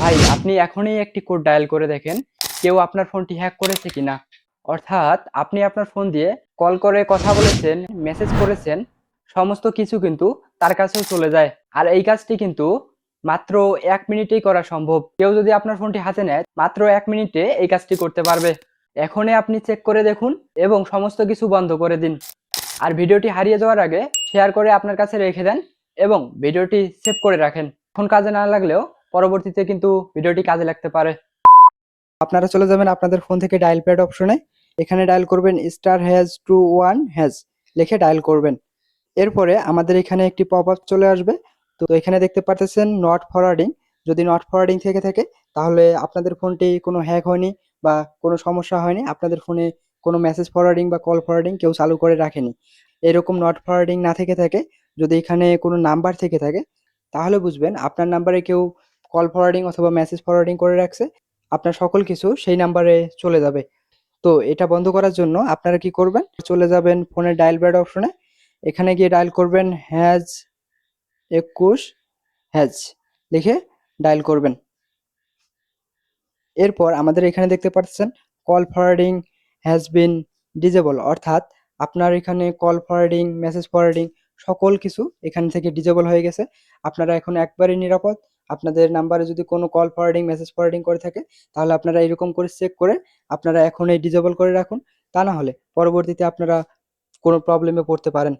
ভাই, আপনি এখনই একটি কোড ডায়াল করে দেখেন, কেউ আপনার ফোনটি হ্যাক করেছে কিনা। অর্থাৎ, আপনি আপনার ফোন দিয়ে কল করে কথা বলেছেন মেসেজ করেছেন, সমস্ত কিছু কিন্তু তার কাছেও চলে যায়। আর এই কাজটি কিন্তু মাত্র এক মিনিটেই করা সম্ভব। কেউ যদি আপনার ফোনটি হাতে নেয়, মাত্র এক মিনিটে এই কাজটি করতে পারবে। এখনই আপনি চেক করে দেখুন এবং সমস্ত কিছু বন্ধ করে দিন। আর ভিডিওটি হারিয়ে যাওয়ার আগে শেয়ার করে আপনার কাছে রেখে দেন এবং ভিডিওটি সেভ করে রাখেন। ফোন কাজে না লাগলেও পরবর্তীতে কিন্তু ভিডিওটি কাজে লাগতে পারে। আপনারা চলে যাবেন আপনাদের ফোন থেকে ডায়াল প্যাড অপশনে এখানে ডায়াল করবেন star hash two one hash লিখে ডায়াল করবেন। এরপরে আমাদের এখানে একটি পপ আপ চলে আসবে। তো এখানে দেখতে পারতেছেন নট ফরওয়ার্ডিং যদি নট ফরওয়ার্ডিং থেকে থাকে, তাহলে আপনাদের ফোনটি কোনো হ্যাক হয়নি বা কোনো সমস্যা হয়নি। আপনাদের ফোনে কোনো মেসেজ ফরওয়ার্ডিং বা কল ফরওয়ার্ডিং কেউ চালু করে রাখেনি। এরকম নট ফরওয়ার্ডিং না থেকে থাকে, যদি এখানে কোনো নাম্বার থেকে থাকে, তাহলে বুঝবেন আপনার নাম্বারে কেউ কল ফরওয়ার্ডিং অথবা মেসেজ ফরওয়ার্ডিং করে রাখছে, আপনার সকল কিছু সেই নাম্বারে চলে যাবে। তো এটা বন্ধ করার জন্য আপনারা কি করবেন? চলে যাবেন ফোনের ডায়াল ব্যাড অপশনে এখানে গিয়ে ডায়াল করবেন হ্যাজ একুশ হ্যাজ লিখে ডায়াল করবেন। এরপর আমাদের এখানে দেখতে পাচ্ছেন call forwarding has been disabled অর্থাৎ আপনার এখানে কল ফরওয়ার্ডিং মেসেজ ফরওয়ার্ডিং সকল কিছু এখান থেকে ডিজেবল হয়ে গেছে। আপনারা এখন একবারই নিরাপদ। আপনাদের নাম্বারে যদি কোনো কল ফরওয়ার্ডিং মেসেজ ফরওয়ার্ডিং করে থাকে, তাহলে আপনারা এরকম করে চেক করে আপনারা এখন এই ডিজেবল করে রাখুন। তা না হলে পরবর্তীতে আপনারা কোনো প্রবলেমে পড়তে পারেন।